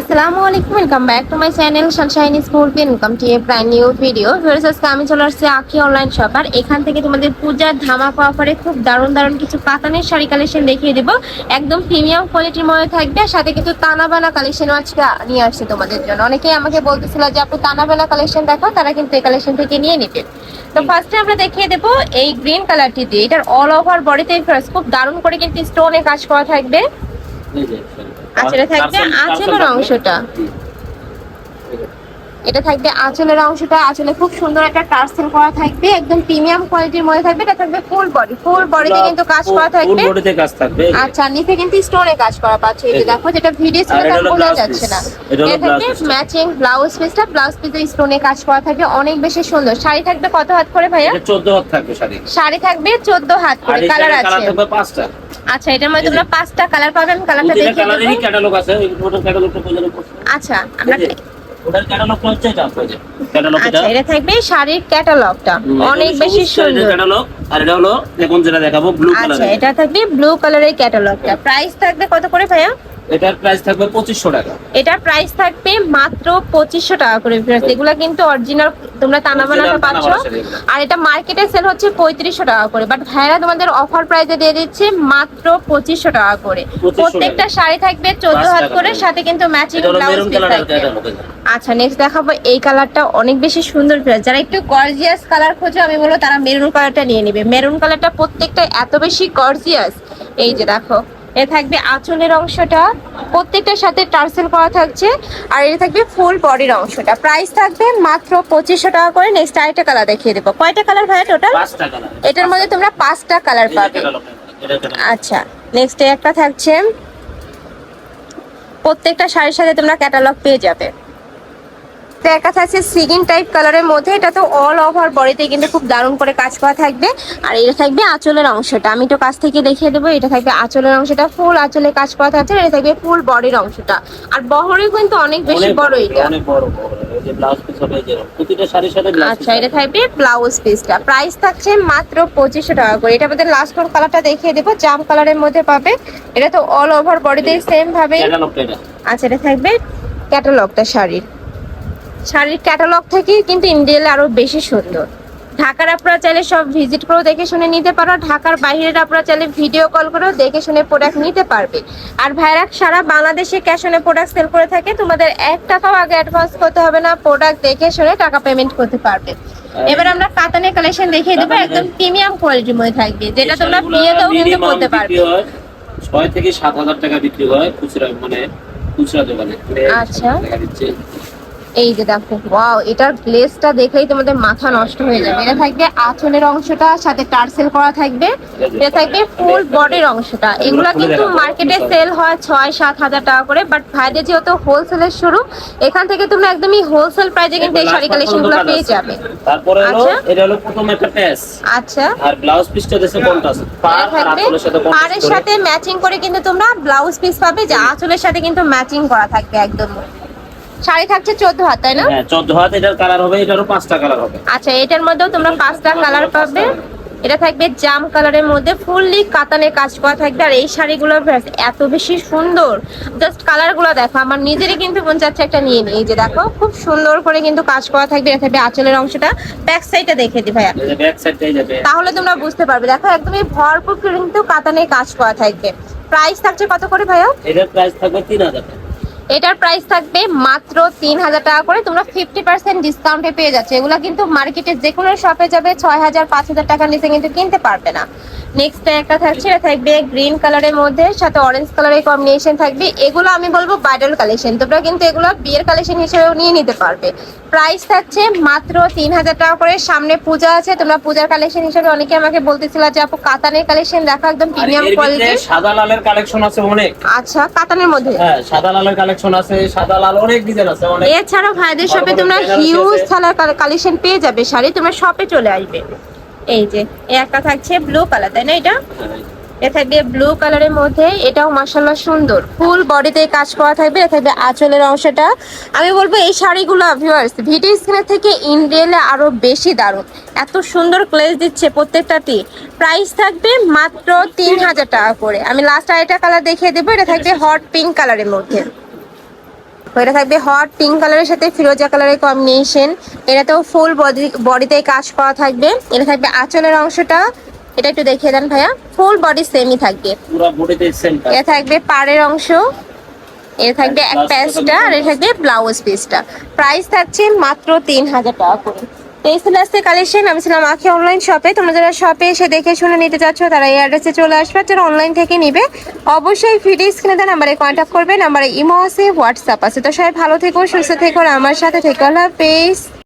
আসসালামু আলাইকুম welcome back to my channel sunshine স্কুলপি income to a brand new video viewers আজকে আমি চলে আসছি আখি অনলাইন শপ আর এখান থেকে তোমাদের পূজার ধামাকা অফারে খুব দারুণ দারুণ কিছু কাতানের শাড়ি কালেকশন দেখিয়ে দেবো। একদম প্রিমিয়াম কোয়ালিটির মধ্যে থাকবে আর সাথে কিন্তু তানাবানা কালেকশন আজকে নিয়ে আসছে তোমাদের জন্য। অনেকেই আমাকে বলতেছিল যে আপু তানাবানা কালেকশন দেখো তারা কিন্তু এই কালেকশন থেকে নিয়ে নিবে। তো ফার্স্টে আমরা দেখিয়ে দেবো এই গ্রিন কালারটি দিয়ে। এটার অল ওভার বডিতে খুব দারুণ করে কিন্তু স্টোনে কাজ করা থাকবে। আঁচলে থাকবে আঁচলের অংশটা। এটা থাকবে আঁচলের অংশটা আঁচলে খুব সুন্দর একটা টার্সেল করা থাকবে একদম প্রিমিয়াম কোয়ালিটির মধ্যে থাকবে এটা থাকবে ফুল বডি ফুল বডিতে কিন্তু কাজ করা থাকবে। ফুল বডিতে কাজ থাকবে আচ্ছা নিচে কিন্তু স্টোনে কাজ করা পাচ্ছে এই যে দেখো যেটা ভিডিও ছিল তা বোঝা যাচ্ছে না। এটা থাকবে। ম্যাচিং ব্লাউজ পিসটা ব্লাউজ পিসে স্টোনে কাজ করা থাকবে অনেক বেশি সুন্দর। শাড়ি থাকবে কত হাত করে ভাইয়া? এটা 14 হাত থাকবে শাড়ি। শাড়ি থাকবে 14 হাত করে কালার শাড়ির কালার আছে। থাকবে পাঁচটা। আচ্ছা এটার মধ্যে তোমরা পাঁচটা কালার পাবেন কালারটা দেখিয়ে কালারেরই দেবো। ক্যাটালগ আছে ওই টোটাল ক্যাটালগটা আচ্ছা আমরা এই ওটার ক্যাটালগটা হচ্ছে এটা আপনাদের ক্যাটালগটা এটা। আচ্ছা থাকবে শাড়ির ক্যাটালগটা অনেক বেশি সুন্দর। ক্যাটালগ আর এটা হলো যেটা দেখাবো ব্লু আচ্ছা কালার এটা থাকবে ব্লু কালারের ক্যাটালগটা প্রাইস থাকবে কত করে ভাইয়া? এটার প্রাইস থাকবে 2500 টাকা। এটার প্রাইস থাকবে মাত্র পঁচিশশো টাকা করে ভিউয়ার্স এগুলা কিন্তু অরিজিনাল তোমরা টানা Original পাচ্ছ। আর এটা মার্কেটে সেল হচ্ছে পঁয়ত্রিশশো টাকা করে। বাট ভাইরা তোমাদের অফার প্রাইসে দিয়ে দিচ্ছে মাত্র পঁচিশশো টাকা করে। প্রত্যেকটা শাড়ি থাকবে চোদ্দ পাঁচ হাত করে। সাথে কিন্তু ম্যাচিং ব্লাউজ পিস থাকবে। আচ্ছা নেক্সট দেখাবো এই কালারটা অনেক বেশি সুন্দর ফিল যারা একটু গর্জিয়াস কালার খোঁজো আমি বলব তারা মেরুন কালারটা নিয়ে নেবে। মেরুন কালারটা প্রত্যেকটা এত বেশি গর্জিয়াস এই যে দেখো। এ থাকবে আঁচলের অংশটা প্রত্যেকটার সাথে টার্সেল করা থাকছে আর এটা থাকবে ফুল বডির অংশটা। প্রাইস থাকবে মাত্র পঁচিশশো টাকা করে নেক্সট আরেকটা কালার দেখিয়ে দেবো। কয়টা কালার ভাইয়া টোটাল এটার মধ্যে তোমরা পাঁচটা কালার পাবে। আচ্ছা নেক্সট একটা থাকছে প্রত্যেকটা শাড়ির সাথে তোমরা ক্যাটালগ পেয়ে যাবে। একটা থাকছে সিগিন টাইপ কালারের মধ্যে। এটা তো অল ওভার বডিতে কিন্তু খুব দারুণ করে কাজ করা থাকবে। আর এটা থাকবে আঁচলের অংশটা। আমি তো কাছ থেকে দেখিয়ে দেবো এটা থাকবে আঁচলের অংশটা। ফুল আঁচলে কাজ করা থাকছে এটা থাকবে ফুল বডির অংশটা। আর বহরে কিন্তু অনেক বেশি বড় এটা। অনেক বড় আচ্ছা এটা থাকবে ব্লাউজ পিসটা প্রাইস থাকছে মাত্র পঁচিশশো টাকা করে। এটা আমাদের লাস্ট কালারটা দেখিয়ে দেবো। জাম কালারের মধ্যে পাবে। এটা তো অল ওভার বডিতে সেম ভাবে আচ্ছা এটা থাকবে ক্যাটালগটা শাড়ির। শাড়ির ক্যাটালগ থেকে কিন্তু ইন্ডিয়ালে আরও বেশি সুন্দর। ঢাকার আপনারা চাইলে সব ভিজিট করেও দেখে শুনে নিতে পারো ঢাকার বাইরের আপনারা চাইলে ভিডিও কল করেও দেখে শুনে প্রোডাক্ট নিতে পারবে। আর ভাইরা সারা বাংলাদেশে ক্যাশ অনে প্রোডাক্ট সেল করে থাকে তোমাদের এক টাকাও আগে অ্যাডভান্স করতে হবে না প্রোডাক্ট দেখে শুনে টাকা পেমেন্ট করতে পারবে। এবার আমরা কাতানের কালেকশন দেখিয়ে দেবো একদম প্রিমিয়াম কোয়ালিটির মধ্যে থাকবে যেটা তোমরা বিয়েতেও কিন্তু করতে পারবে। ছয় থেকে সাত হাজার টাকা বিক্রি হয় খুচরা মানে খুচরা দোকানে। আচ্ছা। দেখা এই যে দেখো ওয়াও এটার গ্লেজটা দেখলেই তোমাদের মাথা নষ্ট হয়ে যাবে। এটা থাকবে আঁচলের অংশটা সাথে টার্সেল করা থাকবে। এটা থাকবে ফুল বডির অংশটা। এগুলা কিন্তু মার্কেটে সেল হয় ছয় সাত হাজার টাকা করে বাট ভাইদের যেহেতু হোলসেলের শুরু এখান থেকে তোমরা একদমই হোলসেল প্রাইসে কিন্তু এই শাড়ি কালেকশনগুলো পেয়ে যাবে। তারপরে হলো আচ্ছা। এটা হলো প্রথম একটা প্যাচ আচ্ছা। আর ব্লাউজ পিসটা দেশে কোনটা আছে? পার আর আঁচলের সাথে করে। সাথে ম্যাচিং করে কিন্তু তোমরা ব্লাউজ পিস পাবে যে আঁচলের সাথে কিন্তু ম্যাচিং করা থাকবে একদম শাড়ি থাকছে চোদ্দ হাত তাই না? হ্যাঁ 14 হাত এটার কালার হবে এটারও পাঁচটা কালার হবে। আচ্ছা এটার মধ্যেও তোমরা পাঁচটা কালার পাবে। এটা থাকবে জাম কালারের মধ্যে ফুললি কাতানে কাজ করা থাকবে। আর এই শাড়িগুলো এত বেশি সুন্দর। জাস্ট কালারগুলো দেখো আমার নিজেরই কিন্তু মন চাচ্ছে একটা নিয়ে নিই। এই যে দেখো খুব সুন্দর করে কিন্তু কাজ করা থাকবে। এটা থাকবে আঁচলের অংশটা। ব্যাক সাইডটা দেখে দি ভাইয়া। তাহলে তোমরা বুঝতে পারবে। দেখো একদমই ভরপুর কিন্তু কাতানে কাজ করা থাকবে। প্রাইস থাকছে কত করে ভাইয়া? এটার প্রাইস থাকবে 3000 টাকা। এটার প্রাইস থাকবে মাত্র তিন হাজার টাকা করে। তোমরা ফিফটি পার্সেন্ট ডিসকাউন্টে পেয়ে যাচ্ছে। এগুলো কিন্তু মার্কেটে যে কোনো শপে যাবে ছয় হাজার পাঁচ হাজার টাকার নিচে কিন্তু কিনতে পারবে না। নেক্সট একটা থাকছে এটা থাকবে গ্রিন কালারের মধ্যে সাথে অরেঞ্জ কালারের কম্বিনেশন থাকবে। এগুলো আমি বলব ব্রাইডাল কালেকশন তোমরা কিন্তু এগুলো বিয়ের কালেকশন হিসেবেও নিয়ে নিতে পারবে। প্রাইস থাকছে মাত্র তিন হাজার টাকা করে। সামনে পূজা আছে তোমরা পূজার কালেকশন হিসেবে অনেকে আমাকে বলতেছিল যে আপু কাতানের কালেকশন দেখো একদম প্রিমিয়াম কোয়ালিটি সাদা লালের কালেকশন আছে অনেক। আচ্ছা কাতানের মধ্যে? হ্যাঁ সাদা লালের কালেকশন আছে সাদা লাল অনেক ডিজাইন আছে অনেক। এছাড়াও ভাইদের শপে তোমরা হিউজ থালার কালেকশন পেয়ে যাবে শাড়ি তোমরা শপে চলে আসবে। এই যে একটা থাকছে ব্লু কালার তাই না এটা? থাকবে ব্লু কালারের মধ্যে এটাও মাসাল্লাহ সুন্দর। ফুল বডিতে কাজ করা থাকবে থাকবে আঁচলের অংশটা। আমি বলব এই শাড়িগুলো ভিউয়ার্স ভিডিও স্ক্রিনের থেকে ইন রিয়েলে আরও বেশি দারুণ। এত সুন্দর ক্লেজ দিচ্ছে প্রত্যেকটাতে প্রাইস থাকবে মাত্র তিন হাজার টাকা করে। আমি লাস্ট আরেকটা কালার দেখিয়ে দেবো এটা থাকবে হট পিঙ্ক কালারের মধ্যে। এটা থাকবে হট পিঙ্ক কালারের সাথে ফিরোজা কালারের কম্বিনেশন এটাতেও ফুল বডি বডিতে কাজ করা থাকবে। এটা থাকবে আঁচলের অংশটা। এটা একটু দেখিয়ে দেন ভাইয়া। ফুল বডি সেমই থাকবে। পুরো বডিতে সেম এটা থাকবে পাড়ের অংশ। এটা থাকবে এক প্যাচটা আর এটা থাকবে ব্লাউজ পিসটা প্রাইস থাকছে মাত্র তিন হাজার টাকা করে। এই ছিল আজকে কালেকশন আমি ছিলাম আখি অনলাইন শপে তোমরা যারা শপে এসে দেখে শুনে নিতে চাচ্ছ, তারা এই অ্যাড্রেসে চলে আসবে। যারা অনলাইন থেকে নিবে, অবশ্যই ভিডিও স্ক্রিনে দেওয়া নাম্বারে কন্ট্যাক্ট করবে। নাম্বারে ইমো আছে হোয়াটসঅ্যাপ আছে। তো সবাই ভালো থেকো, সুস্থ থেকো আমার সাথে থেকো। আল্লাহ হাফেজ।